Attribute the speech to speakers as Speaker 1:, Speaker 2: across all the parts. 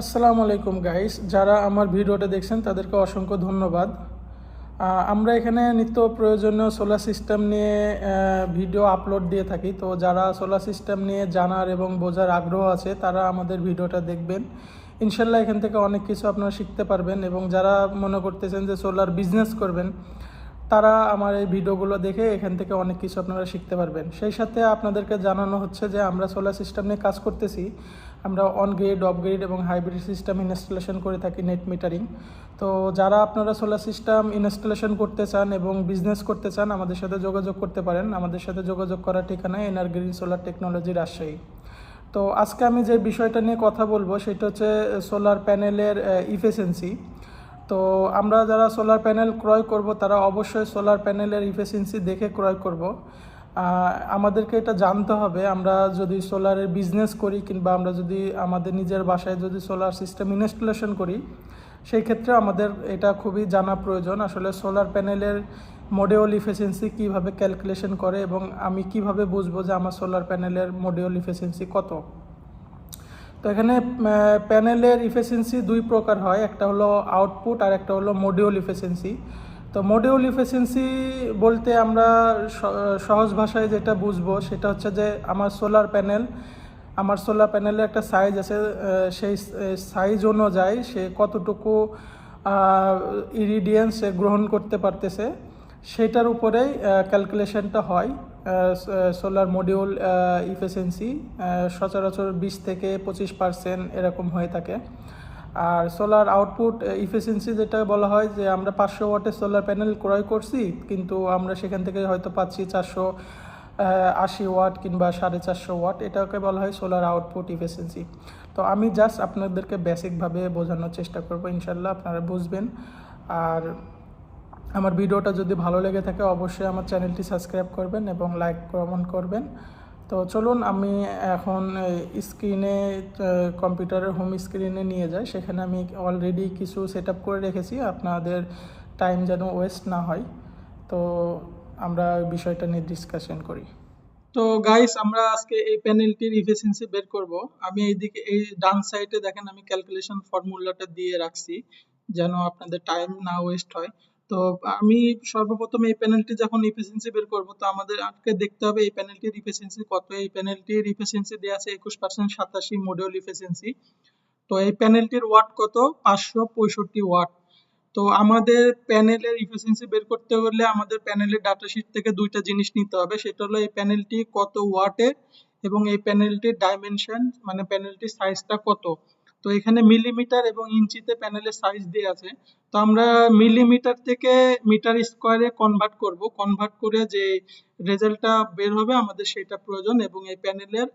Speaker 1: আসসালামু আলাইকুম গাইস যারা আমার ভিডিওটা দেখছেন, তাদেরকে অসংখ্য ধন্যবাদ। আমরা এখানে নিত্য প্রয়োজনীয় সোলার সিস্টেম নিয়ে ভিডিও আপলোড দিয়ে থাকি। তো যারা সোলার সিস্টেম নিয়ে জানার এবং বোঝার আগ্রহ আছে, তারা আমাদের ভিডিওটা দেখবেন। ইনশাল্লাহ এখান থেকে অনেক কিছু আপনারা শিখতে পারবেন এবং যারা মনে করতেছেন যে সোলার বিজনেস করবেন তারা আমার এই ভিডিওগুলো দেখে এখান থেকে অনেক কিছু আপনারা শিখতে পারবেন। সেই সাথে আপনাদেরকে জানানো হচ্ছে যে আমরা সোলার সিস্টেম নিয়ে কাজ করতেছি। আমরা অন গ্রেড অফ গ্রেড এবং হাইব্রিড সিস্টেম ইনস্টলেশন করে থাকি নেট মিটারিং তো যারা আপনারা সোলার সিস্টেম ইনস্টলেশন করতে চান এবং বিজনেস করতে চান, আমাদের সাথে যোগাযোগ করতে পারেন। আমাদের সাথে যোগাযোগ করার ঠিকানা NR green solar technology Rajshahi. তো আজকে আমি যে বিষয়টা নিয়ে কথা বলব, সেটা হচ্ছে সোলার প্যানেলের ইফিসিয়েন্সি তো আমরা যারা সোলার প্যানেল ক্রয় করব, তারা অবশ্যই সোলার প্যানেলের ইফিসিয়েন্সি দেখে ক্রয় করব। আমাদেরকে এটা জানতে হবে, আমরা যদি সোলারের বিজনেস করি কিংবা আমরা যদি আমাদের নিজের বাসায় যদি সোলার সিস্টেম ইনস্টলেশন করি সেই ক্ষেত্রে আমাদের এটা খুবই জানা প্রয়োজন। আসলে সোলার প্যানেলের মডিউল ইফিসিয়েন্সি কীভাবে ক্যালকুলেশন করে এবং আমি কীভাবে বুঝব যে আমার সোলার প্যানেলের মডিউল ইফিসিয়েন্সি কত? তো এখানে প্যানেলের ইফিসিয়েন্সি দুই প্রকার হয়। একটা হলো আউটপুট আর একটা হলো মডিউল ইফিসিয়েন্সি তো মডিউল ইফিসিয়েন্সি বলতে আমরা সহজ ভাষায় যেটা বুঝব, সেটা হচ্ছে যে আমার সোলার প্যানেল আমার সোলার প্যানেলের একটা সাইজ আছে সেই সাইজ অনুযায়ী সে কতটুকু ইরিডিয়েন্স গ্রহণ করতে পারতেছে, সেটার উপরেই ক্যালকুলেশনটা হয়। সোলার মডিউল ইফিসিয়েন্সি সচরাচর বিশ থেকে পঁচিশ পার্সেন্ট এরকম হয়ে থাকে। আর সোলার আউটপুট ইফিসিয়েন্সি যেটা বলা হয় যে আমরা পাঁচশো ওয়াটের সোলার প্যানেল ক্রয় করছি, কিন্তু আমরা সেখান থেকে হয়তো পাচ্ছি চারশো আশি ওয়াট কিংবা সাড়ে চারশো ওয়াট, এটাকে বলা হয় সোলার আউটপুট ইফিসিয়েন্সি তো আমি জাস্ট আপনাদেরকে বেসিকভাবে বোঝানোর চেষ্টা করব, ইনশাল্লাহ আপনারা বুঝবেন। আর আমার ভিডিওটা যদি ভালো লেগে থাকে, অবশ্যই আমার চ্যানেলটি সাবস্ক্রাইব করবেন এবং লাইক কমেন্ট করবেন। তো চলুন, আমি এখন স্ক্রিনে কম্পিউটারের হোম স্ক্রিনে নিয়ে যাই। সেখানে আমি অলরেডি কিছু সেট করে রেখেছি। আপনাদের টাইম যেন ওয়েস্ট না হয়। তো আমরা বিষয়টা নিয়ে ডিসকাশন করি। তো গাইস আমরা আজকে এই প্যানেলটির ইফিসিয়েন্সি বের করব। আমি এইদিকে, এই ডান সাইডে দেখেন, আমি ক্যালকুলেশন ফর্মুলাটা দিয়ে রাখছি, যেন আপনাদের টাইম না ওয়েস্ট হয়। তো আমি সর্বপ্রথম এই প্যানেলটি যখন ইফিসিয়েন্সি বের করব, তো আমাদের আজকে দেখতে হবে এই প্যানেলটির ইফিসিয়েন্সি কত, এই প্যানেলটির ইফিসিয়েন্সি দেওয়া আছে একুশ পার্সেন্ট সাতাশি মডিউল ইফিসিয়েন্সি তো এই প্যানেলটির ওয়াট কত? পাঁচশো পঁয়ষট্টি ওয়াট তো আমাদের প্যানেলের ইফিসিয়েন্সি বের করতে হলে আমাদের প্যানেলের ডাটা শিট থেকে দুইটা জিনিস নিতে হবে, সেটা হলো এই প্যানেলটি কত ওয়াটের এবং এই প্যানেলটির ডাইমেনশন মানে প্যানেলটির সাইজটা কত। তো এখানে মিলিমিটার এবং ইঞ্চিতে প্যানেলের সাইজ দিয়ে আছে। তো আমরা মিলিমিটার থেকে মিটার স্কোয়ারে কনভার্ট করব। কনভার্ট করে যে রেজাল্টটা বের হবে আমাদের সেটা প্রয়োজন এবং এই প্যানেলের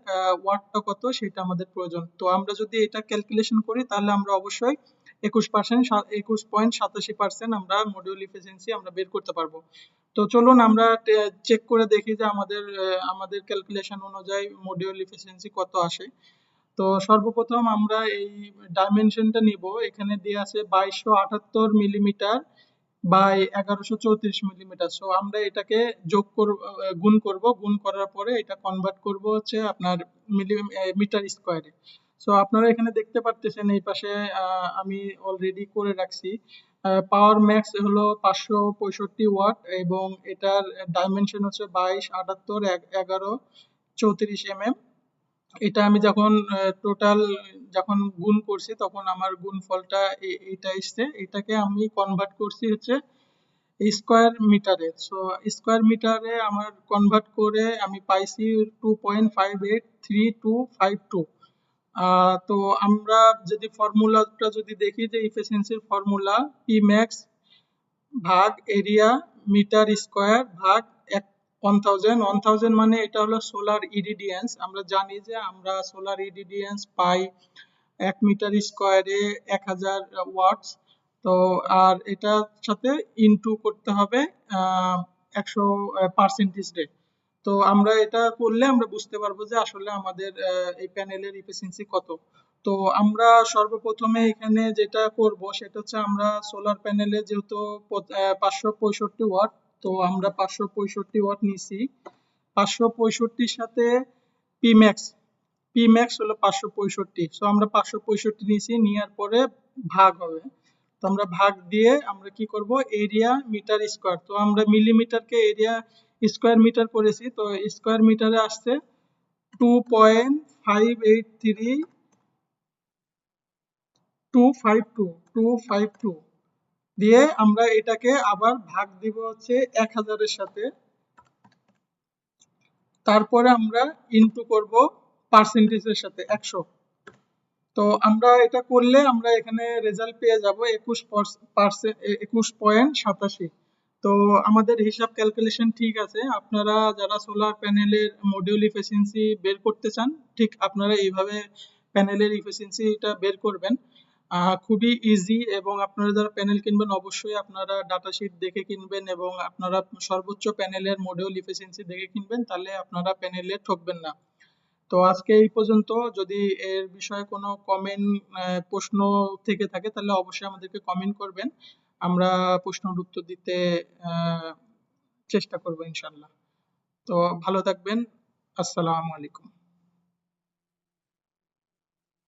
Speaker 1: ওয়াটটা কত সেটা আমাদের প্রয়োজন। তো আমরা যদি এটা ক্যালকুলেশন করি তাহলে আমরা অবশ্যই একুশ পার্সেন্ট একুশ পয়েন্ট সাতাশি পার্সেন্ট আমরা মডিউল ইফিসিয়েন্সি আমরা বের করতে পারব। তো চলুন আমরা চেক করে দেখি যে আমাদের আমাদের ক্যালকুলেশন অনুযায়ী মডিউল ইফিসিয়েন্সি কত আসে। তো সর্বপ্রথম আমরা এই ডাইমেনশনটা নিব। এখানে দেওয়া আছে বাইশশো আটাত্তর মিলিমিটার বাই এগারোশো চৌত্রিশ মিলিমিটার সো আমরা এটাকে যোগ করব, গুণ করব। গুণ করার পরে এটা কনভার্ট করব হচ্ছে আপনার মিলি মিটার স্কোয়ারে সো আপনারা এখানে দেখতে পারতেছেন এই পাশে আমি অলরেডি করে রাখছি। পাওয়ার ম্যাক্স হলো পাঁচশো পঁয়ষট্টি ওয়াট এবং এটার ডাইমেনশন হচ্ছে বাইশ আটাত্তর এগারো চৌত্রিশ এম এম এটা আমি যখন টোটাল যখন গুণ করছি, তখন আমার গুণফলটা এ- এইটা এসছে। এটাকে আমি কনভার্ট করছি হচ্ছে স্কোয়ার মিটারে সো স্কোয়ার মিটারে আমার কনভার্ট করে আমি পাইছি two point five eight three two five two তো আমরা যদি ফর্মুলাটা যদি দেখি যে ইফিসিয়েন্সির ফর্মুলা পি ম্যাক্স ভাগ এরিয়া মিটার স্কোয়ার ভাগ ওয়ান থাউজেন্ড ওয়ান থাউজেন্ড মানে এটা হলো সোলার ইরিডিয়েন্স আমরা জানি যে আমরা সোলার ইরিডিয়েন্স পাই এক মিটার স্কোয়ারে এক হাজার ওয়াটস তো আর এটার সাথে ইনটু করতে হবে একশো পার্সেন্টেজ রেট তো আমরা এটা করলে আমরা বুঝতে পারব যে আসলে আমাদের এই প্যানেলের ইফিসিয়েন্সি কত। তো আমরা সর্বপ্রথমে এখানে যেটা করব সেটা হচ্ছে আমরা সোলার প্যানেলে যেহেতু পাঁচশো পঁয়ষট্টি ওয়াট তো আমরা পাঁচশো পঁয়ষট্টি ওয়াট নিছি। পাঁচশো পঁয়ষট্টির সাথে পিম্যাক্স পি ম্যাক্স হলো পাঁচশো পঁয়ষট্টি। সো আমরা পাঁচশো পঁয়ষট্টি নিয়েছি নেওয়ার পরে ভাগ হবে। তো আমরা ভাগ দিয়ে আমরা কি করব? এরিয়া মিটার স্কোয়ার তো আমরা মিলিমিটারকে এরিয়া স্কোয়ার মিটার করেছি। তো স্কোয়ার মিটারে আসছে two point five eight three two five two two five two দিয়ে আমরা এটাকে আবার ভাগ দিব হচ্ছে এক হাজারের সাথে। তারপরে আমরা ইনটু করব পার্সেন্টেজের সাথে একশো। তো আমরা এটা করলে আমরা এখানে রেজাল্ট পেয়ে যাব একুশ পার্সেন্ট একুশ পয়েন্ট সাতাশি। তো আমাদের হিসাব ক্যালকুলেশন ঠিক আছে। আপনারা যারা সোলার প্যানেলের মডিউল ইফিসিয়েন্সি বের করতে চান, ঠিক আপনারা এইভাবে প্যানেলের ইফিসিয়েন্সিটা বের করবেন। খুবই ইজি এবং আপনারা যারা প্যানেল কিনবেন অবশ্যই আপনারা ডাটা শিট দেখে কিনবেন এবং আপনারা সর্বোচ্চ প্যানেলের মডিউল ইফিসিয়েন্সি দেখে কিনবেন, তাহলে আপনারা প্যানেলে ঠকবেন না। তো আজকে এই পর্যন্ত, যদি এর বিষয়ে কোনো কমেন্ট প্রশ্ন থেকে থাকে, তাহলে অবশ্যই আমাদেরকে কমেন্ট করবেন। আমরা প্রশ্নের উত্তর দিতে চেষ্টা করব ইনশাল্লাহ তো ভালো থাকবেন। আসসালামু আলাইকুম।